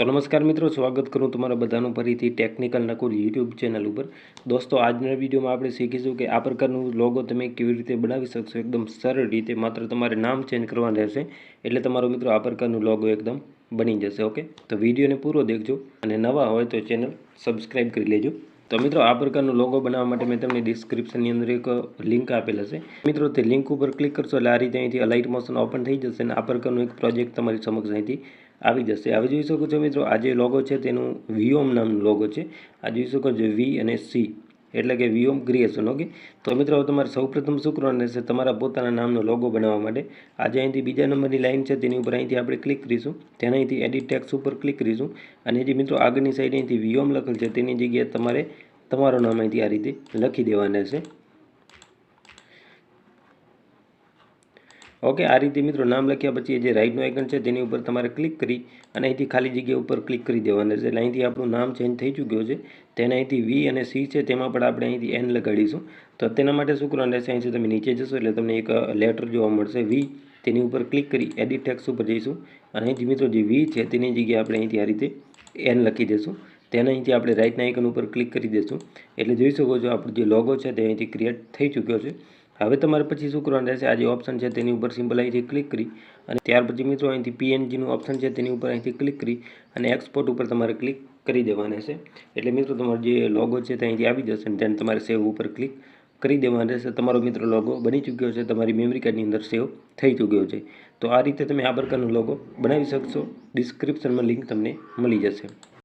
તો નમસ્કાર મિત્રો, સ્વાગત કરું તમારા બધાનું ફરીથી ટેકનિકલ નકુલ યુટ્યુબ ચેનલ ઉપર. દોસ્તો, આજના વિડીયોમાં આપણે શીખીશું કે આ પ્રકારનું લોગો તમે કેવી રીતે બનાવી શકશો. એકદમ સરળ રીતે માત્ર તમારે નામ ચેન્જ કરવાનું રહેશે. એટલે તમારો મિત્રો, આ પ્રકારનું લોગો એકદમ બની જશે ઓકે તો વિડીયોને પૂરો દેખજો અને નવા હોય તો ચેનલ સબસ્ક્રાઈબ કરી લેજો. તો મિત્રો આ પ્રકારનો લોગો બનાવવા માટે મેં તમને ડિસ્ક્રિપ્શનની અંદર એક લિંક આપેલ હશે. મિત્રો તે લિંક ઉપર ક્લિક કરશો એટલે આ રીતે અહીંથી લાઇટ મોશન ઓપન થઈ જશે અને આ પ્રકારનો એક પ્રોજેક્ટ તમારી સમક્ષ અહીંથી આવી જશે. હવે જોઈ શકો છો મિત્રો, આ જે લોગો છે તેનું વીઓમ નામનો લોગો છે. આ જોઈ શકો છો વી અને સી એટલે કે વિયોમ ક્રિએશન ઓકે તો મિત્રો તમારે સૌપ્રથમ શું રહેશે? તમારા પોતાના નામનો લોગો બનાવવા માટે. આજે અહીંથી બીજા નંબરની લાઇન છે, તેની ઉપર અહીંથી આપણે ક્લિક કરીશું. તેના અહીંથી એડિટ ટેક્સ ઉપર ક્લિક કરીશું. અને જે મિત્રો આગળની સાઈડ અહીંથી વિયોમ લખેલ છે, તેની જગ્યાએ તમારે તમારું નામ અહીંથી આ રીતે લખી દેવાના રહેશે ઓકે, આ રીતે મિત્રો નામ લખ્યા પછી જે રાઈટનો આઇકન છે તેની ઉપર તમારે ક્લિક કરી અને અહીંથી ખાલી જગ્યા ઉપર ક્લિક કરી દેવાનું. એટલે અહીંથી આપણું નામ ચેન્જ થઈ ચૂક્યું છે. તેને અહીંથી વી અને સી છે, તેમાં પણ આપણે અહીંથી એન લગાડીશું. તો તેના માટે શું કરવાનું રહેશે? અહીંથી તમે નીચે જશો એટલે તમને એક લેટર જોવા મળશે. વી તેની ઉપર ક્લિક કરી એડિટ ટેક્સ ઉપર જઈશું. અને અહીંથી મિત્રો જે વી છે તેની જગ્યાએ આપણે અહીંથી આ રીતે એન લખી દઈશું તેના અહીંથી આપણે રાઈટના આઇકન ઉપર ક્લિક કરી દઈશું એટલે જોઈ શકો છો આપણો જે લોગો છે તે અહીંથી ક્રિએટ થઈ ચૂક્યો છે. હવે તમારે પછી શું કરવાનું રહેશે? આ જે ઓપ્શન છે તેની ઉપર સિમ્પલ અહીંથી ક્લિક કરી અને ત્યાર પછી મિત્રો અહીંથી પીએનજીનું ઓપ્શન છે તેની ઉપર અહીંથી ક્લિક કરી અને એક્સપોર્ટ ઉપર તમારે ક્લિક કરી દેવાના રહેશે એટલે મિત્રો તમારો જે લોગો છે તે અહીંથી આવી જશે અને તેને તમારે સેવ ઉપર ક્લિક કરી દેવાનો રહેશે. તમારો મિત્રો લોગો બની ચૂક્યો છે, તમારી મેમરી કાર્ડની અંદર સેવ થઈ ચૂક્યો છે. તો આ રીતે તમે આ પ્રકારનો લોગો બનાવી શકશો. ડિસ્ક્રિપ્શનમાં લિંક તમને મળી જશે.